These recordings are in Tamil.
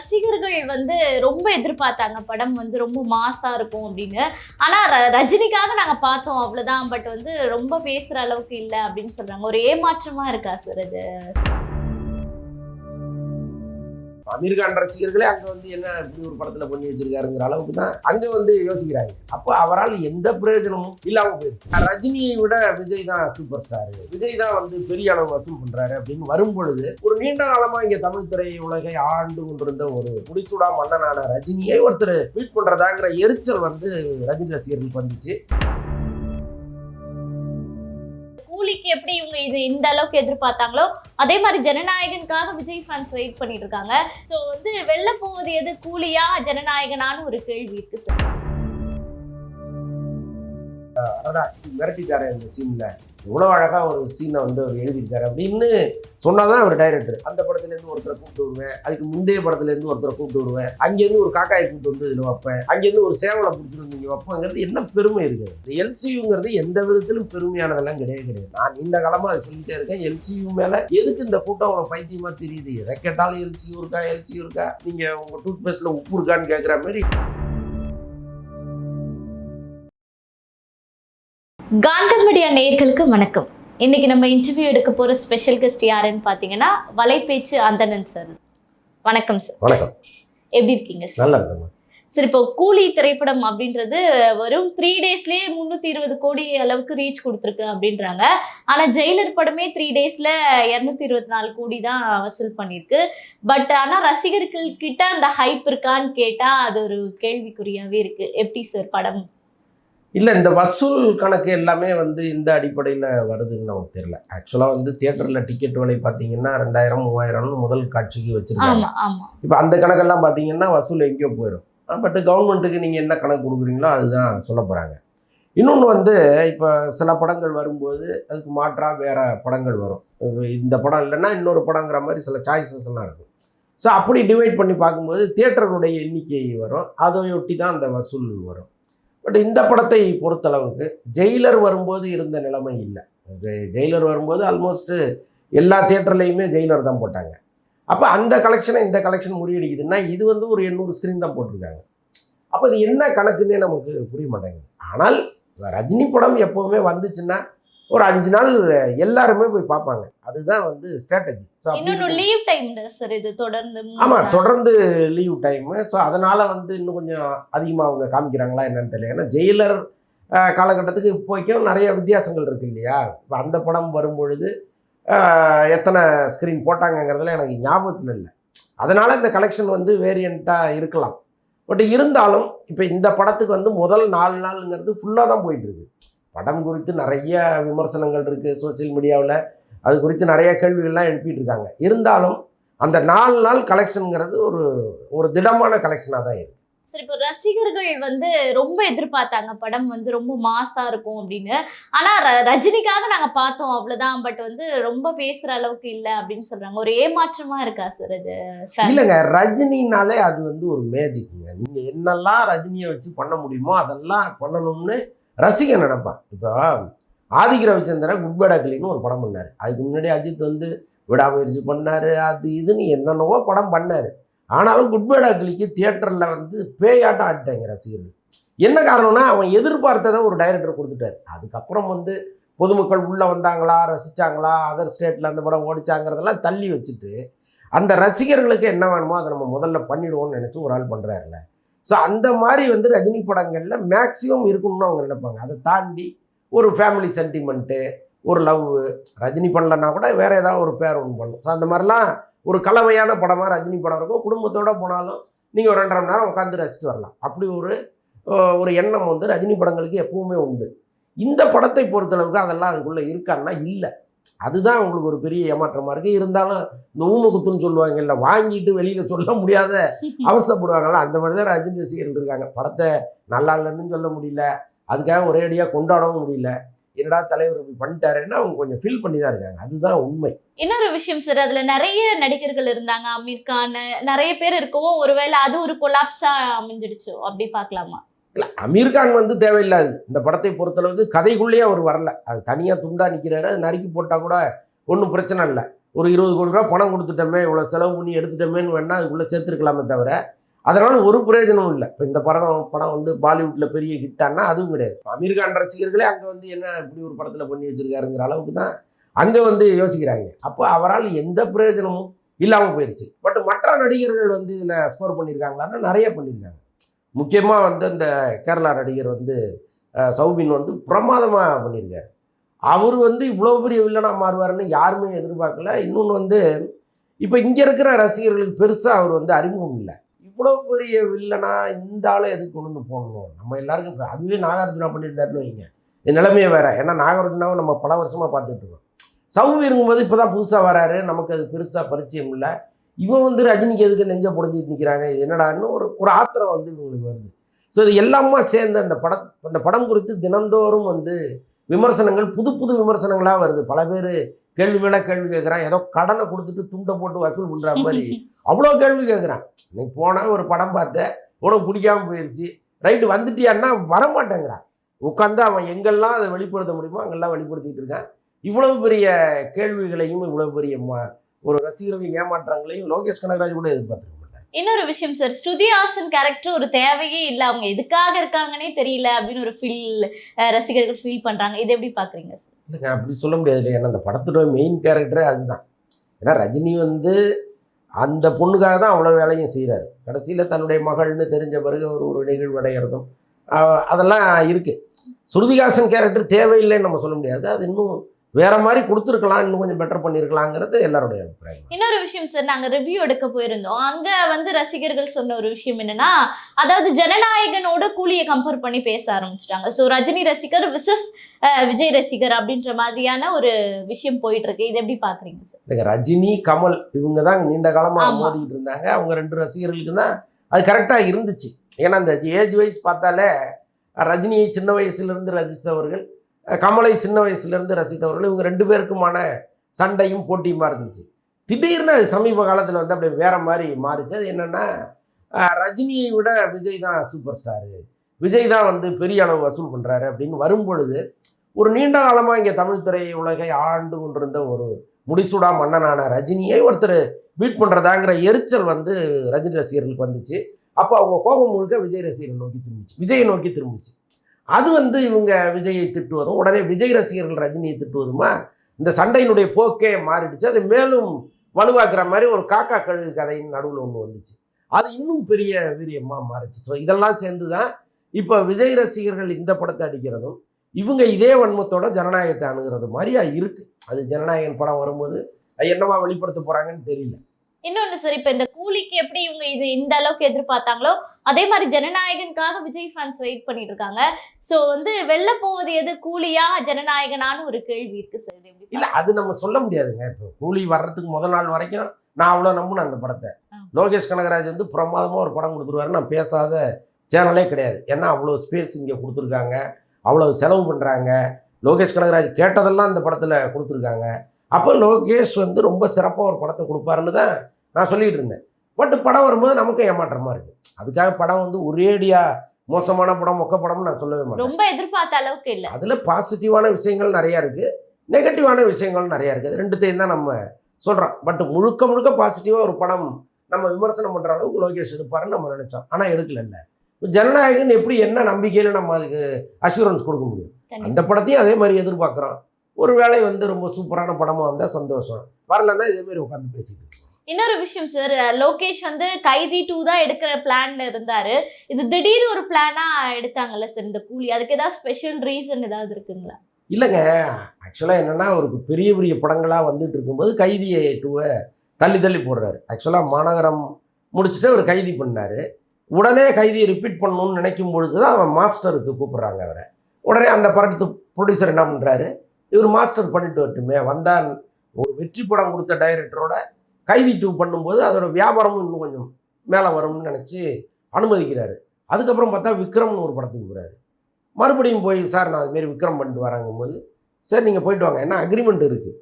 ரசிகர்கள் வந்து ரொம்ப எதிர்பார்த்தாங்க. படம் வந்து ரொம்ப மாசா இருக்கும் அப்படின்னு. ஆனா ர- ரஜினிக்காக நாங்க பார்த்தோம் அவ்வளவுதான். பட் வந்து ரொம்ப பேசுற அளவுக்கு இல்லை அப்படின்னு சொல்றாங்க. ஒரு ஏமாற்றமா இருக்கா சார் இது அமீர் கான் ரசிகர்களே அங்க வந்து என்ன இப்படி ஒரு படத்துல பண்ணி வச்சிருக்காருங்கிற அளவுக்கு தான் அங்க வந்து யோசிக்கிறாங்க. அப்போ அவரால் எந்த பிரயோஜனமும் இல்லாம போயிடுச்சு. ரஜினியை விட விஜய் தான் சூப்பர் ஸ்டார் விஜய் தான் வந்து பெரிய அளவு வசூல் பண்றாரு அப்படின்னு வரும்பொழுது ஒரு நீண்ட காலமா இங்க தமிழ் திரை உலகை ஆண்டு கொண்டிருந்த ஒரு முடிசூடா மன்னனான ரஜினியை ஒருத்தர் ட்வீட் பண்றதாங்கிற எரிச்சல் வந்து ரஜினி ரசிகர்களுக்கு வந்துச்சு. கூலிக்கு எப்படி இவங்க இது இந்த அளவுக்கு எதிர்பார்த்தாங்களோ அதே மாதிரி ஜனநாயகனுக்காக விஜய் ஃபேன்ஸ் வெயிட் பண்ணிட்டு இருக்காங்க. ஸோ வந்து வெளில போவது எது கூலியா ஜனநாயகனான்னு ஒரு கேள்வி இருக்கு சார் அதான் மிரட்டிட்டாரு அந்த சீனில் இவ்வளோ அழகாக ஒரு சீனை வந்து அவர் எழுதியிருக்காரு அப்படின்னு சொன்னால் தான் அவர் டைரக்டர் அந்த படத்துலேருந்து ஒருத்தரை கூப்பிட்டு வருவேன். அதுக்கு முந்தைய படத்துலேருந்து ஒருத்தரை கூப்பிட்டு வருவேன். அங்கேருந்து ஒரு காக்காயை கூப்பிட்டு வந்து இதில் வைப்பேன். அங்கேருந்து ஒரு சேவலை பிடிச்சிட்டு வந்து இங்க வைப்பேங்கிறது என்ன பெருமை இருக்குது? இந்த எல்சியுங்கிறது எந்த விதத்திலும் பெருமையானதெல்லாம் கிடையவே கிடையாது. நான் நீண்ட காலமாக அதை சொல்லிட்டே இருக்கேன். எல்சியு மேலே எதுக்கு இந்த கூட்டம் அவ்வளவு பைத்தியமாக தெரியுது? எதை கேட்டாலும் எல்சியும் இருக்கா? எல்சியு இருக்கா? நீங்கள் உங்கள் டூத் பேஸ்ட்டில் உப்பு இருக்கான்னு கேட்குற மாதிரி காண்டம் மீடியா நேயர்களுக்கு வணக்கம். இன்னைக்கு நம்ம இன்டர்வியூ எடுக்க போற ஸ்பெஷல் கெஸ்ட் யாருன்னு பார்த்தீங்கன்னா வலைபேச்சு அந்தணன் சார் வணக்கம் சார் வணக்கம். எப்படி இருக்கீங்க சார் நல்லா சார் இப்போ கூலி திரைப்படம் அப்படின்றது வெறும் த்ரீ டேஸ்லயே முந்நூற்றி இருபது கோடி அளவுக்கு ரீச் கொடுத்துருக்கு அப்படின்றாங்க. ஆனால் ஜெயிலர் படமே த்ரீ டேஸில் இரநூத்தி இருபத்தி நாலு கோடி தான் வசூல் பண்ணியிருக்கு. பட் ஆனால் ரசிகர்கள் கிட்ட அந்த ஹைப் இருக்கான்னு கேட்டால் அது ஒரு கேள்விக்குறியாகவே இருக்கு. எப்படி சார் படம் இல்லை இந்த வசூல் கணக்கு எல்லாமே வந்து இந்த அடிப்படையில் வருதுன்னு நமக்கு தெரியல. ஆக்சுவலாக வந்து தியேட்டரில் டிக்கெட் விலை பார்த்தீங்கன்னா ரெண்டாயிரம் மூவாயிரம்னு முதல் காட்சிக்கு வச்சுருக்காங்க. இப்போ அந்த கணக்கெல்லாம் பார்த்தீங்கன்னா வசூல் எங்கேயோ போயிடும். பட் கவர்மெண்ட்டுக்கு நீங்கள் என்ன கணக்கு கொடுக்குறீங்களோ அதுதான் சொல்ல போகிறாங்க இன்னொன்று வந்து இப்போ சில படங்கள் வரும்போது அதுக்கு மாற்றாக வேறு படங்கள் வரும். இந்த படம் இல்லைன்னா இன்னொரு படங்கிற மாதிரி சில சாய்ஸஸ் எல்லாம் இருக்கும். ஸோ அப்படி டிவைட் பண்ணி பார்க்கும்போது தியேட்டருடைய எண்ணிக்கை வரும். அதையொட்டி தான் அந்த வசூல் வரும். பட் இந்த படத்தை பொறுத்தளவுக்கு ஜெயிலர் வரும்போது இருந்த நிலைமை இல்லை. ஜெயிலர் வரும்போது ஆல்மோஸ்ட் எல்லா தியேட்டர்லேயுமே ஜெயிலர் தான் போட்டாங்க. அப்போ அந்த கலெக்ஷனை இந்த கலெக்ஷன் முறியடிக்குதுன்னா இது வந்து ஒரு எண்ணூறு ஸ்க்ரீன் தான் போட்டிருக்காங்க. அப்போ இது என்ன கணக்குன்னே நமக்கு புரிய மாட்டேங்குது. ஆனால் ரஜினி படம் எப்போவுமே வந்துச்சுன்னா ஒரு அஞ்சு நாள் எல்லாருமே போய் பார்ப்பாங்க. அதுதான் வந்து strategy so leave time sir இது தொடர்ந்து ஆமாம். தொடர்ந்து லீவ் டைமு ஸோ அதனால் வந்து இன்னும் கொஞ்சம் அதிகமாக அவங்க காமிக்கிறாங்களா என்னன்னு தெரியல. ஏன்னா ஜெயிலர் காலகட்டத்துக்கு இப்போக்கும் நிறைய வித்தியாசங்கள் இருக்கு இல்லையா? இப்போ அந்த படம் வரும்பொழுது எத்தனை ஸ்க்ரீன் போட்டாங்கங்கிறதுல எனக்கு ஞாபகத்தில் இல்லை. அதனால் இந்த கலெக்ஷன் வந்து வேரியண்ட்டாக இருக்கலாம். பட் இருந்தாலும் இப்போ இந்த படத்துக்கு வந்து முதல் நாலு நாளுங்கிறது ஃபுல்லாக தான் போயிட்டு இருக்கு. படம் குறித்து நிறைய விமர்சனங்கள் இருக்குது சோஷியல் மீடியாவில். அது குறித்து நிறைய கேள்விகள்லாம் எழுப்பிட்டு இருக்காங்க இருந்தாலும் அந்த நாலு நாள் கலெக்ஷனுங்கிறது ஒரு ஒரு திடமான கலெக்ஷனாக தான் இருக்கு. சரி இப்போ ரசிகர்கள் வந்து ரொம்ப எதிர்பார்த்தாங்க படம் வந்து ரொம்ப மாசா இருக்கும் அப்படின்னு. ஆனா ர- ரஜினிக்காக நாங்க பார்த்தோம் அவ்வளவுதான். பட் வந்து ரொம்ப பேசுற அளவுக்கு இல்ல அப்படின்னு சொல்றாங்க. ஒரு ஏமாற்றமா இருக்கா சார் fans? இல்லைங்க ரஜினினாலே அது வந்து ஒரு மேஜிக்குங்க நீங்கள் என்னெல்லாம் ரஜினியை வச்சு பண்ண முடியுமோ அதெல்லாம் பண்ணணும்னு ரசிகன் நினைப்பான்? இப்போ ஆதிக்க ரவிச்சந்திரன் குட் பேட் அக்லின்னு ஒரு படம் பண்ணார். அதுக்கு முன்னாடி அஜித் வந்து விடாமுயற்சி பண்ணார் அது இதுன்னு என்னென்னவோ படம் பண்ணார். ஆனாலும் குட் பேட் அக்லிக்கு தியேட்டரில் வந்து பேயாட்டம் ஆடிட்டாங்க ரசிகர்கள். என்ன காரணம்னா அவன் எதிர்பார்த்ததை ஒரு டைரக்டர் கொடுத்துட்டாரு. அதுக்கப்புறம் வந்து பொதுமக்கள் உள்ளே வந்தாங்களா ரசித்தாங்களா அதர் ஸ்டேட்டில் அந்த படம் ஓடிச்சாங்கிறதெல்லாம் தள்ளி வச்சுட்டு அந்த ரசிகர்களுக்கு என்ன வேணுமோ அதை நம்ம முதல்ல பண்ணிடுவோம்னு நினச்சி ஒரு ஆள் பண்ணுறாருல ஸோ அந்த மாதிரி வந்து ரஜினி படங்களில் மேக்ஸிமம் இருக்கணும்னு அவங்க நினைப்பாங்க. அதை தாண்டி ஒரு ஃபேமிலி சென்டிமெண்ட்டு ஒரு லவ் ரஜினி பண்ணலன்னா கூட வேறு ஏதாவது ஒரு பேர் ஒன்று பண்ணும். ஸோ அந்த மாதிரிலாம் ஒரு கலவையான படமாக ரஜினி படம் இருக்கும். குடும்பத்தோடு போனாலும் நீங்கள் ஒரு ரெண்டரை மணி நேரம் உட்காந்து ரசித்து வரலாம். அப்படி ஒரு ஒரு எண்ணம் வந்து ரஜினி படங்களுக்கு எப்பவுமே உண்டு. இந்த படத்தை பொறுத்தளவுக்கு அதெல்லாம் அதுக்குள்ளே இருக்கான்னா இல்லை. அதுதான் உங்களுக்கு ஒரு பெரிய ஏமாற்றமாக இருக்குது இருந்தாலும் இந்த ஊம குத்துன்னு சொல்லுவாங்க இல்லை வாங்கிட்டு வெளியில் சொல்ல முடியாத அவஸ்தைப்படுவாங்கல்ல அந்த மாதிரி தான் ரஜினி ரசிகர்கள் இருக்காங்க. படத்தை நல்லா இல்லைன்னு சொல்ல முடியல அதுக்காக ஒரே அடியாக கொண்டாடவும் முடியல. என்னடா தலைவர் இப்படி பண்ணிட்டாருன்னா அவங்க கொஞ்சம் ஃபீல் பண்ணி தான் இருக்காங்க. அதுதான் உண்மை. இன்னொரு விஷயம் சார் அதுல நிறைய நடிகர்கள் இருந்தாங்க. அமீர் கான் நிறைய பேர் இருக்கவும் ஒருவேளை அது ஒரு கொலாப்ஸா அமைஞ்சிடுச்சோ? அப்படி பார்க்கலாமா? இல்லை அமீர்கான் வந்து தேவையில்லாது. இந்த படத்தை பொறுத்தளவுக்கு கதைக்குள்ளேயே அவர் வரல. அது தனியாக துண்டாக நிற்கிறாரு அது நறுக்கி போட்டால் கூட ஒன்றும் பிரச்சனை இல்லை. ஒரு இருபது கோடி ரூபா பணம் கொடுத்துட்டோமே இவ்வளோ செலவு பண்ணி எடுத்துட்டோமேன்னு வேணா அதுக்குள்ளே சேர்த்துருக்கலாமே தவிர அதனால ஒரு பிரயோஜனமும் இல்லை. இப்போ இந்த படம் படம் வந்து பாலிவுட்டில் பெரிய ஹிட்டானா அதுவும் கிடையாது. அமீர்கான் ரசிகர்களே அங்கே வந்து என்ன இப்படி ஒரு படத்தில் பண்ணி வச்சிருக்காருங்கிற அளவுக்கு தான் அங்கே வந்து யோசிக்கிறாங்க. அப்போ அவரால் எந்த பிரயோஜனமும் இல்லாமல் போயிடுச்சு பட் மற்ற நடிகர்கள் வந்து இதில் ஸ்கோர் பண்ணியிருக்காங்களான்னா நிறைய பண்ணியிருக்காங்க. முக்கியமாக வந்து இந்த கேரளா நடிகர் வந்து சௌபின் வந்து பிரமாதமாக பண்ணியிருக்கார் அவர் வந்து இவ்வளோ பெரிய வில்லனாக மாறுவாருன்னு யாருமே எதிர்பார்க்கல. இன்னொன்று வந்து இப்போ இங்கே இருக்கிற ரசிகர்களுக்கு பெருசாக அவர் வந்து அறிமுகம் இல்லை. இவ்வளோ பெரிய வில்லனா இந்த ஆளை எதுக்கு கொண்டு வந்து போடணும்? நம்ம எல்லாருக்கும் அதுவே நாகார்ஜுனா பண்ணியிருந்தாருன்னு வைங்க. இந்த நிலைமையே வேறு. ஏன்னா நாகார்ஜுனாவை நம்ம பல வருஷமாக பார்த்துட்டு இருக்கோம். இருக்கும்போது இப்போ தான் புதுசாக வராரு. நமக்கு அது பெருசாக பரிச்சயம் இல்லை. இவன் வந்து ரஜினிக்கு எதுக்கு நெஞ்ச புடஞ்சிட்டு நிற்கிறாங்க இது என்னடான்னு ஒரு ஒரு ஆத்திரம் வந்து இவங்களுக்கு வருது. ஸோ இது எல்லாமா சேர்ந்து அந்த படம் அந்த படம் குறித்து தினந்தோறும் வந்து விமர்சனங்கள் புது புது விமர்சனங்களாக வருது. பல பேர் கேள்வி மேலே கேள்வி கேட்குறான் ஏதோ கடனை கொடுத்துட்டு துண்டை போட்டு வசூல் பண்ணுற மாதிரி. அவ்வளோ கேள்வி கேட்குறான் நீ போன ஒரு படம் பார்த்த உனக்கு பிடிக்காமல் போயிடுச்சு ரைட்டு வந்துட்டியான்னா வரமாட்டேங்கிறான். உட்காந்து அவன் எங்கெல்லாம் அதை வெளிப்படுத்த முடியுமோ அங்கெல்லாம் வெளிப்படுத்திட்டு இருக்கான். இவ்வளவு பெரிய கேள்விகளையும் இவ்வளவு பெரிய ம- ஒரு ரசிகர்கள் ஏமாற்றங்களையும் லோகேஷ் கனகராஜ் கூட எதிர்பார்த்துருக்க மாட்டார். இன்னொரு விஷயம் சார் ஸ்ருதி ஹாசன் கேரக்டர் ஒரு தேவையே இல்லை. அவங்க எதுக்காக இருக்காங்கன்னே தெரியல அப்படின்னு ஒரு ஃபீல் ரசிகர்கள் ஃபீல் பண்றாங்க. இது எப்படி பாக்குறீங்க சார் இல்லைங்க அப்படி சொல்ல முடியாது. இல்லையா ஏன்னா அந்த படத்தோட மெயின் கேரக்டரே அதுதான். ஏன்னா ரஜினி வந்து அந்த பொண்ணுக்காக தான் அவ்வளோ வேலையும் செய்கிறாரு கடைசியில் தன்னுடைய மகள்னு தெரிஞ்ச பிறகு ஒரு ஒரு நிகழ்வடைகிறதும் அதெல்லாம் இருக்குது சுருதிகாசன் கேரக்டர் தேவையில்லைன்னு நம்ம சொல்ல முடியாது. அது இன்னும் வேற மாதிரி கொடுத்துருக்கலாம் இன்னும் கொஞ்சம் பெட்டர் பண்ணியிருக்கலாங்கிறது எல்லாருடைய அபிப்பிராயம் இன்னொரு விஷயம் சார் நாங்க ரிவ்யூ எடுக்க போயிருந்தோம். அங்க வந்து ரசிகர்கள் சொன்ன ஒரு விஷயம் என்னன்னா அதாவது ஜனநாயகனோட கூலியை கம்பேர் பண்ணி பேச ஆரம்பிச்சிட்டாங்க. ஸோ ரஜினி ரசிகர் விசஸ் விஜய் ரசிகர் அப்படின்ற மாதிரியான ஒரு விஷயம் போயிட்டு இருக்கு இது எப்படி பாக்குறீங்க சார் இல்லைங்க ரஜினி கமல் இவங்க தான் நீண்ட காலமாக. மோதிக்கிட்டு இருந்தாங்க. அவங்க ரெண்டு ரசிகர்களுக்கு தான் அது கரெக்டாக இருந்துச்சு. ஏன்னா அந்த ஏஜ் வைஸ் பார்த்தாலே ரஜினியை சின்ன வயசுலேருந்து ரசித்தவர்கள் கமலை சின்ன வயசுலேருந்து ரசித்தவர்கள் இவங்க ரெண்டு பேருக்குமான சண்டையும் போட்டியுமா இருந்துச்சு. திடீர்னு அது சமீப காலத்தில் வந்து அப்படியே வேற மாதிரி மாறிச்சு. அது என்னென்னா ரஜினியை விட விஜய் தான் சூப்பர் ஸ்டாரு விஜய் தான் வந்து பெரிய அளவு வசூல் பண்ணுறாரு அப்படின்னு வரும்பொழுது ஒரு நீண்ட காலமாக இங்கே தமிழ் திரை உலகை ஆண்டு கொண்டிருந்த ஒரு முடிசூடா மன்னனான ரஜினியை ஒருத்தர் பீட் பண்ணுறதாங்கிற எரிச்சல் வந்து ரஜினி ரசிகர்களுக்கு வந்துச்சு. அப்போ அவங்க கோபம் முழுக்க விஜய் ரசிகர்கள் நோக்கி திரும்பிச்சு. விஜயை நோக்கி திரும்பிச்சு. அது வந்து இவங்க விஜயை திட்டுவதும் உடனே விஜய் ரசிகர்கள் ரஜினியை திட்டுவதுமா? இந்த சண்டையினுடைய போக்கே மாறிடுச்சு. அது மேலும் வலுவாக்குற மாதிரி ஒரு காக்கா கழுகு கதையின் நடுவில் ஒன்று வந்துச்சு. அது இன்னும் பெரிய வீரியமாக மாறிச்சு. ஸோ இதெல்லாம் சேர்ந்து தான் இப்போ விஜய் ரசிகர்கள் இந்த படத்தை அடிக்கிறதும் இவங்க இதே வன்மத்தோட ஜனநாயகத்தை அணுகிறது மாதிரியா இருக்குது அது ஜனநாயகன் படம் வரும்போது அது என்னவா வெளிப்படுத்த போகிறாங்கன்னு தெரியல. இன்னொன்னு சார் இப்ப இந்த கூலிக்கு எப்படி இவங்க இது இந்த அளவுக்கு எதிர்பார்த்தாங்களோ அதே மாதிரி ஜனநாயகனுக்காக விஜய் ஃபேன்ஸ் வெயிட் பண்ணிட்டு இருக்காங்க. சோ வந்து வெளில போவது எது கூலியா ஜனநாயகனான்னு ஒரு கேள்வி இருக்கு சார் இல்ல அது நம்ம சொல்ல முடியாதுங்க. இப்போ கூலி வர்றதுக்கு முதல் நாள் வரைக்கும் நான் அவ்வளோ நம்பினேன் அந்த படத்தை. லோகேஷ் கனகராஜ் வந்து பிரமாதமாக ஒரு படம் கொடுத்துருவாரு நான் பேசாத சேனலே கிடையாது. ஏன்னா அவ்வளோ ஸ்பேஸ் இங்கே கொடுத்துருக்காங்க. அவ்வளோ செலவு பண்ணுறாங்க லோகேஷ் கனகராஜ் கேட்டதெல்லாம் இந்த படத்தில் கொடுத்துருக்காங்க. அப்போ லோகேஷ் வந்து ரொம்ப சிறப்பாக ஒரு படத்தை கொடுப்பாருன்னு தான் நான் சொல்லிட்டு இருந்தேன். பட் படம் வரும்போது நமக்கும் ஏமாற்றமாக இருக்குது அதுக்காக படம் வந்து ஒரேடியாக மோசமான படம் மொக்க படம்னு நான் சொல்லவே மாட்டேன். ரொம்ப எதிர்பார்த்த அளவுக்கு இல்ல. அதில் பாசிட்டிவான விஷயங்கள் நிறையா இருக்குது நெகட்டிவான விஷயங்கள் நிறையா இருக்குது ரெண்டுத்தையும் தான் நம்ம சொல்கிறோம் பட் முழுக்க முழுக்க பாசிட்டிவாக ஒரு படம் நம்ம விமர்சனம் பண்ணுற அளவுக்கு லோகேஷ் எடுப்பாருன்னு நம்ம நினச்சோம். ஆனால் எடுக்கலல்ல. ஜனநாயகன் எப்படி என்ன நம்பிக்கையில் நம்ம அதுக்கு அஷூரன்ஸ் கொடுக்க முடியும். அந்த படத்தையும் அதே மாதிரி எதிர்பார்க்குறோம். ஒரு வேளை வந்து ரொம்ப சூப்பரான படமாக வந்தால் சந்தோஷம். வரலன்னா இதே மாதிரி உட்காந்து பேசிட்டு இன்னொரு விஷயம் சார் லோகேஷ் வந்து கைதி டூ தான் எடுக்கிற பிளான்ல இருந்தாரு. இது திடீர் ஒரு பிளானா எடுத்தாங்கல்ல சார் இந்த கூலி? அதுக்கு ஏதாவது ஸ்பெஷல் ரீசன் ஏதாவது இருக்குங்களா? இல்லைங்க. ஆக்சுவலாக என்னென்னா அவருக்கு பெரிய பெரிய படங்களாக வந்துட்டு இருக்கும்போது கைதியை டூவை தள்ளி தள்ளி போடுறாரு. ஆக்சுவலாக மாநகரம் முடிச்சுட்டு அவர் கைதி பண்ணார். உடனே கைதியை ரிப்பீட் பண்ணணும்னு நினைக்கும் பொழுது தான் அவன் மாஸ்டருக்கு கூப்பிட்றாங்க அவரை. உடனே அந்த படத்து ப்ரொடியூசர் என்ன பண்ணுறாரு இவர் மாஸ்டர் பண்ணிட்டு வரட்டுமே. வந்தான் ஒரு வெற்றி படம் கொடுத்த டைரக்டரோட கைதி டூ பண்ணும்போது அதோட வியாபாரமும் இன்னும் கொஞ்சம் மேலே வரும்னு நினச்சி அனுமதிக்கிறாரு. அதுக்கப்புறம் பார்த்தா விக்ரம்னு ஒரு படத்துக்கு போகிறாரு மறுபடியும் போய் சார் நான் அதுமாரி விக்ரம் பண்ணிட்டு வராங்கும்போது சரி நீங்கள் போயிட்டு வாங்க. என்ன அக்ரிமெண்ட் இருக்குது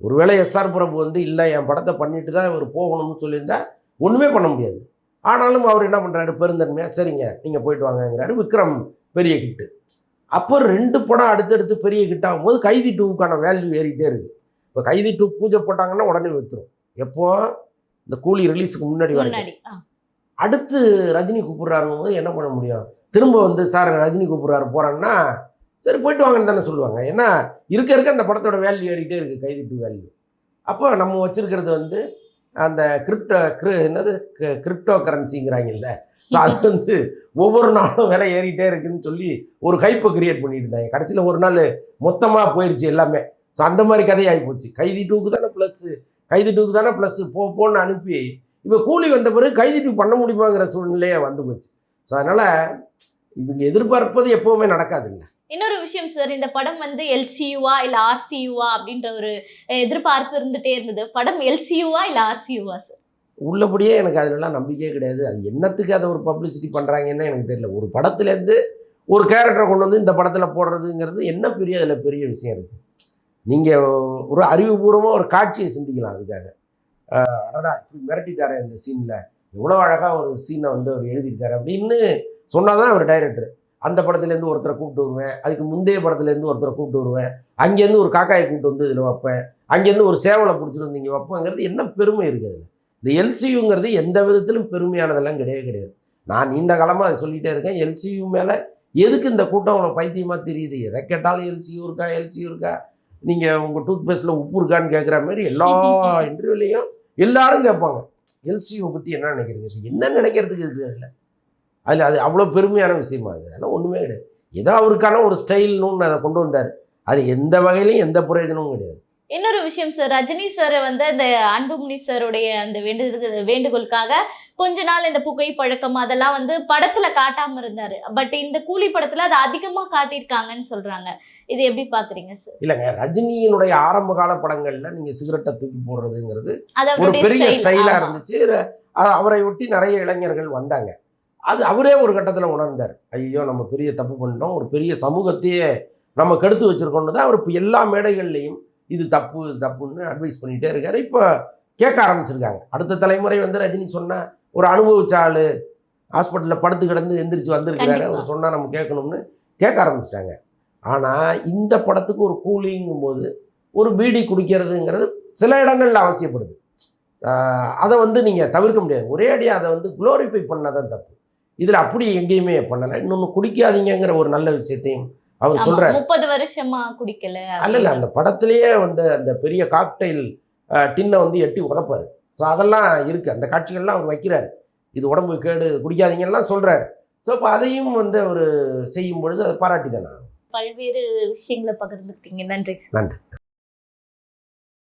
ஒருவேளை எஸ்ஆர் பிரபு வந்து இல்லை என் படத்தை பண்ணிட்டு தான் இவர் போகணும்னு சொல்லியிருந்தா ஒன்றுமே பண்ண முடியாது. ஆனாலும் அவர் என்ன பண்ணுறாரு பெருந்தன்மையாக சரிங்க நீங்கள் போயிட்டு வாங்கங்கிறாரு விக்ரம் பெரிய கிட்டு அப்போ ரெண்டு படம் அடுத்தடுத்து பெரிய ஹிட் ஆகும்போது கைதி டூவுக்கான வேல்யூ ஏறிட்டே இருக்குது இப்போ கைதி டூ பூஜை போட்டாங்கன்னா உடனே வித்துரும். எப்போ? இந்த கூலி ரிலீஸுக்கு முன்னாடி வரைக்கும். அடுத்து ரஜினி கூப்பிடுறாருங்கும் போது என்ன பண்ண முடியும்? திரும்ப வந்து சார் ரஜினி கூப்பிடுறாரு போறான்னா சரி போயிட்டு வாங்கன்னு தானே சொல்லுவாங்க. ஏன்னா இருக்க இருக்க அந்த படத்தோட வேல்யூ ஏறிக்கிட்டே இருக்கு கைதி டூ வேல்யூ அப்போ நம்ம வச்சிருக்கிறது வந்து அந்த கிரிப்டோ கிரி என்னது? கிரிப்டோ கரன்சிங்கிறாங்கல்ல ஸோ அது வந்து ஒவ்வொரு நாளும் விலை ஏறிட்டே இருக்குன்னு சொல்லி ஒரு ஹைப்பை கிரியேட் பண்ணிட்டு இருந்தாங்க. கடைசியில் ஒரு நாள் மொத்தமாக போயிடுச்சு எல்லாமே. ஸோ அந்த மாதிரி கதையாகி போச்சு. கைதி டூக்கு தானே ப்ளஸ்ஸு கைதி டூக்கு தானே ப்ளஸ்ஸு போ போன்னு அனுப்பி இப்போ கூலி வந்த பிறகு கைதி டூ பண்ண முடியுமாங்கிற சூழ்நிலையே வந்து போச்சு. ஸோ அதனால் இவங்க எதிர்பார்ப்பது எப்போவுமே நடக்காதுங்க. இன்னொரு விஷயம் சார் இந்த படம் வந்து எல்சியூவா இல்ல ஆர்சியூவா அப்படின்ற ஒரு எதிர்பார்ப்பு இருந்துட்டே இருந்தது. படம் எல்சியூவா இல்ல ஆர்சியூவா சார் உள்ளபடியே எனக்கு அதுலலாம் நம்பிக்கையே கிடையாது. அது என்னத்துக்கு அதை ஒரு பப்ளிசிட்டி பண்ணுறாங்கன்னு எனக்கு தெரியல. ஒரு படத்துலேருந்து ஒரு கேரக்டரை கொண்டு வந்து இந்த படத்தில் போடுறதுங்கிறது என்ன பெரிய அதில் பெரிய விஷயம் இருக்குது நீங்கள் ஒரு அறிவுபூர்வமாக ஒரு காட்சியை சிந்திக்கலாம் அதுக்காக. அடடா இப்படி மிரட்டிட்டாரே இந்த சீனில் எவ்வளோ அழகாக ஒரு சீனை வந்து அவர் எழுதியிருக்காரு அப்படின்னு சொன்னால் தான் அவர் டைரக்டர் அந்த படத்துலேருந்து ஒருத்தரை கூப்பிட்டு வருவேன். அதுக்கு முந்தைய படத்துலேருந்து ஒருத்தரை கூப்பிட்டு வருவேன். அங்கேருந்து ஒரு காக்காயை கூப்பிட்டு வந்து இதில் வைப்பேன். அங்கேருந்து ஒரு சேவலை பிடிச்சிட்டு வந்து இங்கே வைப்பேங்கிறது என்ன பெருமை இருக்குது அதில்? இந்த எல்சியுங்கிறது எந்த விதத்திலும் பெருமையானதெல்லாம் கிடையவே கிடையாது. நான் நீண்ட காலமாக அதை சொல்லிகிட்டே இருக்கேன். எல்சியு மேலே எதுக்கு இந்த கூட்டம் அவ்வளோ பைத்தியமாக தெரியுது? எதை கேட்டாலும் எல்சியூ இருக்கா? எல்சியூ இருக்கா? நீங்கள் உங்கள் டூத் பேஸ்ட்டில் உப்பு இருக்கான்னு கேட்குற மாதிரி எல்லா இன்டர்வியூலையும் எல்லாரும் கேட்பாங்க. எல்சியூ பற்றி என்ன நினைக்கிறீங்க? என்ன நினைக்கிறதுக்கு இருக்குது அதில் அதில் அது அவ்வளோ பெருமையான விஷயமா அது? அதெல்லாம் ஒன்றுமே கிடையாது. ஏதோ அவருக்கான ஒரு ஸ்டைல்னு ஒன்று அதை கொண்டு வந்தார். அது எந்த வகையிலையும் எந்த பிரயோஜனமும் கிடையாது. இன்னொரு விஷயம் சார் ரஜினி சார் வந்து அந்த அன்புமணி சாருடைய அந்த வேண்டு வேண்டுகோளுக்காக கொஞ்ச நாள் இந்த புகை பழக்கம் அதெல்லாம் வந்து படத்துல காட்டாம இருந்தாரு. பட் இந்த கூலி படத்துல அது அதிகமா காட்டியிருக்காங்கன்னு சொல்றாங்க. இது எப்படி பாக்குறீங்க சார் இல்லைங்க ரஜினியினுடைய ஆரம்ப கால படங்களில் நீங்கள் சிகரெட்டை தூக்கி போடுறதுங்கிறது ஒரு பெரிய ஆமா. இருந்துச்சு. அவரை ஒட்டி நிறைய இளைஞர்கள் வந்தாங்க. அது அவரே ஒரு கட்டத்தில் உணர்ந்தார். ஐயோ நம்ம பெரிய தப்பு பண்ணிட்டோம். ஒரு பெரிய சமூகத்தையே நம்ம கெடுத்து வச்சிருக்கோம்னு தான் அவர் இப்போ எல்லா மேடைகள்லையும் இது தப்பு இது தப்புன்னு அட்வைஸ் பண்ணிகிட்டே இருக்காரு. இப்போ கேட்க ஆரம்பிச்சிருக்காங்க. அடுத்த தலைமுறை வந்து ரஜினி சொன்ன ஒரு அனுபவிச்ச ஆளு ஹாஸ்பிட்டலில் படுத்து கிடந்து எந்திரிச்சு வந்திருக்கிறாரு. அவர் சொன்னால் நம்ம கேட்கணும்னு கேட்க ஆரம்பிச்சிட்டாங்க. ஆனால் இந்த படத்துக்கு ஒரு கூலிங்கும் போது ஒரு பீடி குடிக்கிறதுங்கிறது சில இடங்களில் அவசியப்படுது. அதை வந்து நீங்கள் தவிர்க்க முடியாது. ஒரே அடியாக அதை வந்து குளோரிஃபை பண்ணாதான் தப்பு. இதில் அப்படி எங்கேயுமே பண்ணலை. இன்னொன்று குடிக்காதீங்கங்கிற ஒரு நல்ல விஷயத்தையும் அவர் சொல்கிறார் முப்பது வருஷமா குடிக்கல அல்ல இல்லை அந்த படத்திலேயே வந்து அந்த பெரிய காக்டைல் டின்னை வந்து எட்டி உதப்பாரு. ஸோ அதெல்லாம் இருக்குது அந்த காட்சிகள்லாம் அவர் வைக்கிறாரு. இது உடம்பு கேடு குடிக்காதீங்கலாம் சொல்கிறாரு ஸோ அப்போ அதையும் வந்து அவர் செய்யும் பொழுது அதை பாராட்டி தானே பல்வேறு விஷயங்களை பகிர்ந்துக்கிட்டீங்க. நன்றி. நன்றி.